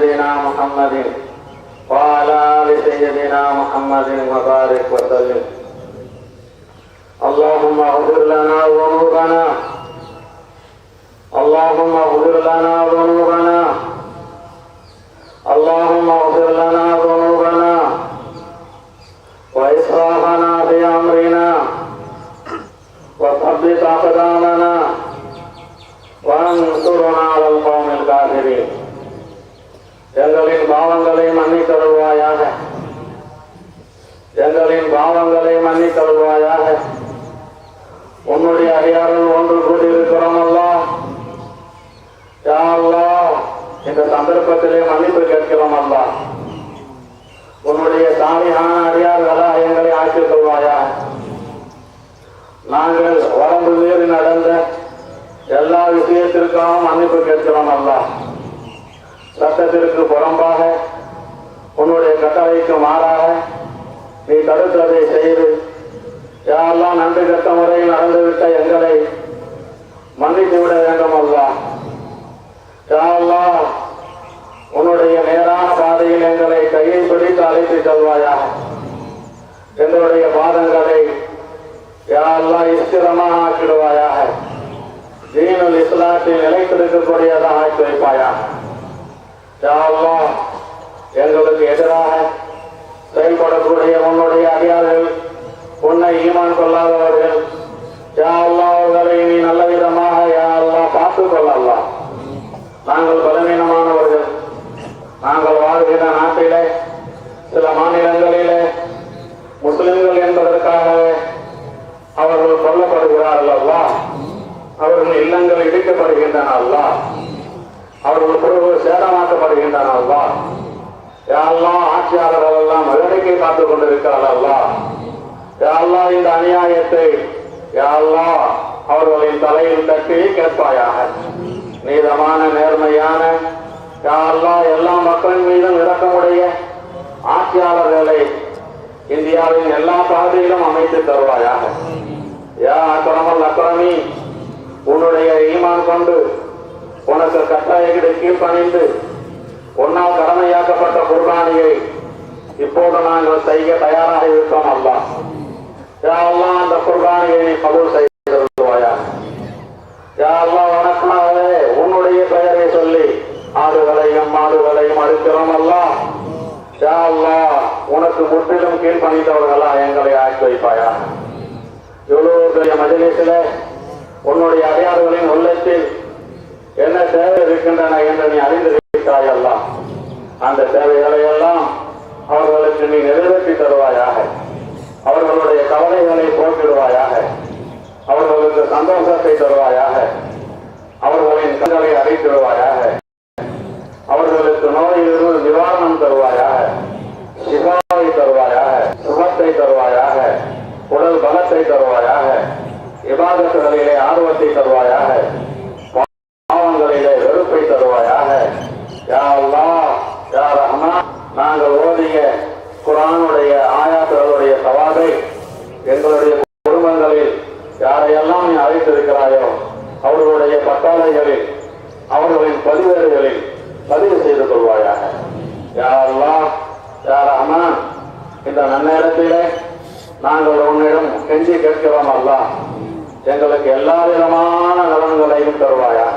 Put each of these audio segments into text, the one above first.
سيدنا محمد. وعلى آل سيدنا محمد وبارك وسلم. اللهم اغفر لنا ذنوبنا. اللهم اغفر لنا ذنوبنا. اللهم اغفر لنا ذنوبنا. وإسرافنا في أمرنا. وثبت أقدامنا. وانصرنا على القوم الكافرين. எங்களின் பாவங்களை மன்னித்தருள்வாயாக எங்களின் பாவங்களை மன்னித்தருள்வாயாக உன்னுடைய அடியாரில் ஒன்று கூட்டியிருக்கிறோம் அல்லா. யா இந்த சந்தர்ப்பத்திலே மன்னிப்பு கேட்கிறோம் அல்லா. உன்னுடைய சாமியான அடியார்களா எங்களை ஆக்கிக் கொள்வாயா நாங்கள் வரம்பு மீறி நடந்த எல்லா விஷயத்திற்காகவும் மன்னிப்பு கேட்கிறோம் அல்லா. சட்டத்திற்கு புறம்பாக உன்னுடைய கட்டளைக்கு மாறாக நீ தடுத்ததை செய்து யாரெல்லாம் நன்றி கட்ட முறையில் நடந்துவிட்ட எங்களை மன்னித்து விட வேண்டும் அல்லா யாரெல்லாம் உன்னுடைய நேரான பாதையில் எங்களை கையை பிடித்து அழைத்து செல்வாயா எங்களுடைய பாதங்களை யாரெல்லாம் இஸ்திரமாக ஆக்கிடுவாயாக? தீனல் இஸ்லாத்தில் நிலைத்திருக்கக்கூடியதாக ஆக்கி வைப்பாயாக யாரெல்லாம் எங்களுக்கு எதிராக செயல்படக்கூடிய உன்னுடைய அடியார்கள் உன்னை ஈமான் கொள்ளாதவர்கள். யாரெல்லாம் அவர்களை நீ நல்ல விதமாக யாரெல்லாம் பார்த்துக் கொள்ளலாம். நாங்கள் பலவீனமானவர்கள். நாங்கள் வாழ்கிற நாட்டிலே சில மாநிலங்களிலே முஸ்லிம்கள் என்பதற்காகவே அவர்கள் கொல்லப்படுகிறார்கள் அல்லா அவர்கள் இல்லங்கள் இடிக்கப்படுகின்றன அல்லா சேதமாக்கப்படுகின்றன அல்லா. யாரெல்லாம் ஆட்சியாளர்கள் எல்லாம் வேடிக்கை பார்த்துக் கொண்டிருக்கிறார்கள் அல்லா. யாரெல்லாம் இந்த அநியாயத்தை யாரெல்லாம் அவர்களின் தலையில் தட்டி கேட்பாயாக. நீதமான நேர்மையான யாரெல்லாம் எல்லா மக்களின் மீதும் இறக்கமுடைய ஆட்சியாளர்களை இந்தியாவின் எல்லா பகுதியிலும் அமைத்து தருவாயாக. யா அக்கரமல் அக்கரமி உன்னுடைய ஈமான் கொண்டு உனக்கு கட்டாயங்களை கீழ்ப்பணிந்து உன்னால் கடமையாக்கப்பட்ட குர்பானியை இப்போது நாங்கள் செய்ய தயாராக இருக்கோம் அல்லா. யாரெல்லாம் அந்த குர்பானியை நீ கபூல் செய்திருவாயா யாரெல்லாம் அல்லாஹ் உன்னுடைய பெயரை சொல்லி ஆடுகளையும் மாடுகளையும் அழுக்கிறோம் அல்லா. யா உனக்கு முற்றிலும் கீழ்ப்பணிந்தவர்களா எங்களை ஆக்கி வைப்பாயா? இவ்வளவு பெரிய மஜிலிசில உன்னுடைய அடையாறுகளின் உள்ளத்தில் என்ன தேவை இருக்கின்றன என்று நீ அறிந்திருக்கிறாய் எல்லாம் அந்த தேவைகளை எல்லாம் அவர்களுக்கு நீ நிறைவேற்றி தருவாயாக. அவர்களுடைய கவலைகளை போக்கிடுவாயாக. அவர்களுக்கு சந்தோஷத்தை தருவாயாக. அவர்களின் கண்களை அடைத்திடுவாயாக. அவர்களுக்கு நோயிலிருந்து நிவாரணம் தருவாயாக சிவாவை தருவாயாக சுகத்தை தருவாயாக உடல் பலத்தை தருவாயாக விவாதத்துகளிலே ஆர்வத்தை தருவாயாக பாவங்களிலே வெறுப்பை தருவாயாக யா அல்லாஹ் யா ரஹ்மான் நாங்கள் ஓதிய குரானுடைய ஆயாத்துகளுடைய சவாதை எங்களுடைய குடும்பங்களில் யாரையெல்லாம் நீ அழைத்திருக்கிறாயோ அவர்களுடைய பட்டாளைகளில் அவர்களின் பதிவேடுகளில் பதிவு செய்து கொள்வாயாக யா அல்லாஹ் யா ரஹ்மான் இந்த நன்னேரத்திலே நாங்கள் உன்னிடம் கெஞ்சி கேட்கிறோம் அல்லா. எங்களுக்கு எல்லா விதமான நலன்களையும் தருவாயாக.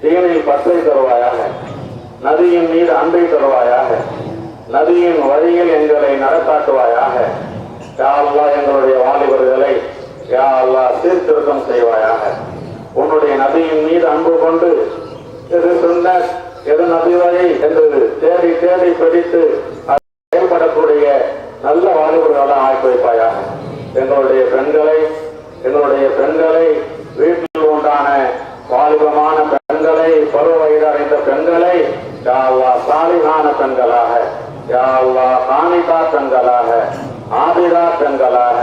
தீனில் பற்றை தருவாயாக. நதியின் மீது அன்பை தருவாயாக. நதியின் வழியில் எங்களை நடத்தாட்டுவாயாக. யா எங்களுடைய வாலிபர்களை யா அல்லாஹ் சீர்திருத்தம் செய்வாயாக. உன்னுடைய நதியின் மீது அன்பு கொண்டு எது சொன்ன எது நதி வழி என்று தேடி தேடி பிடித்து வாலிபர்களாக ஆக்கி வைப்பாயா எங்களுடைய பெண்களை எங்களுடைய பெண்களை வீட்டில் உண்டான வாலிபமான பெண்களை பருவ வயது அடைந்த பெண்களை யாவா சாலிகான பெண்களாக யாவா அல்லாஹ் பெண்களாக ஆதிரா பெண்களாக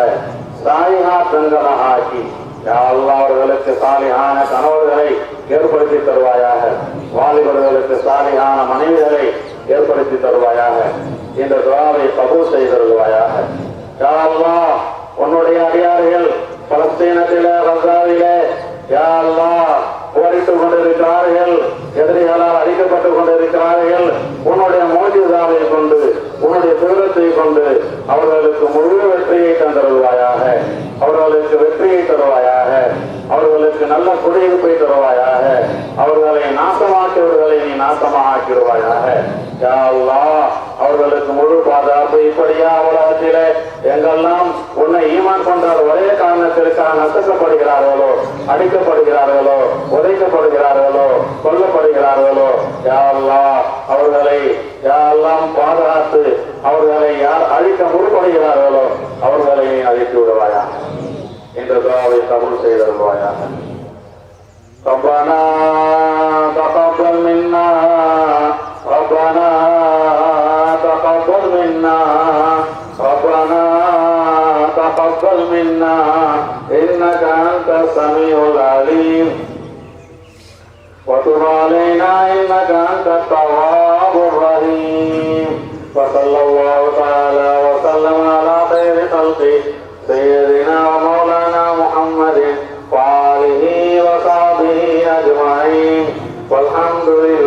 சாலிகா பெண்களாக ஆக்கி யாவா அவர்களுக்கு சாலிகான கணவர்களை ஏற்படுத்தி தருவாயாக வாலிபர்களுக்கு சாலிகான மனைவிகளை ஏற்படுத்தி தருவாயாக. இந்த துவாவை கபூல் செய்திருவாயாக யாழ்லா உன்னுடைய அடியார்கள் பலஸ்தீனத்திலே ரசாவிலே யாழ்வா போரிட்டுக் கொண்டிருக்கிறார்கள் எதிரிகளால் அழிக்கப்பட்டுக் கொண்டிருக்கிறார்கள். உன்னுடைய மோஜிதாவை கொண்டு உன்னுடைய தூரத்தை கொண்டு அவர்களுக்கு முழு வெற்றியை தந்திருவாயாக அவர்களுக்கு வெற்றியை தருவாயாக. அவர்களுக்கு நல்ல குடியிருப்பை தருவாயாக. அவர்களை நாசமாக்கியவர்களை நீ நாசமாக ஆக்கிடுவாயாக அல்லாஹ் அவர்களுக்கு முழு பாதுகாப்பு இப்படியா உலகத்திலே. எங்கெல்லாம் உன்னை ஈமான் கொண்டார் ஒரே காரணத்திற்காக நசுக்கப்படுகிறார்களோ அடிக்கப்படுகிறார்களோ உதைக்கப்படுகிறார்களோ கொல்லப்படுகிறார்களோ யா அவர்களை யாரெல்லாம் பாதுகாத்து அவர்களை யார் அழிக்க முற்படுகிறார்களோ அவர்களை நீ அழித்து விடுவாயா என்ற துவாவை தமிழ் செய்தார் ربنا تقبل منا ربنا تقبل منا ربنا تقبل منا إنك أنت السميع العليم وتب علينا إنك أنت التواب والحمد لله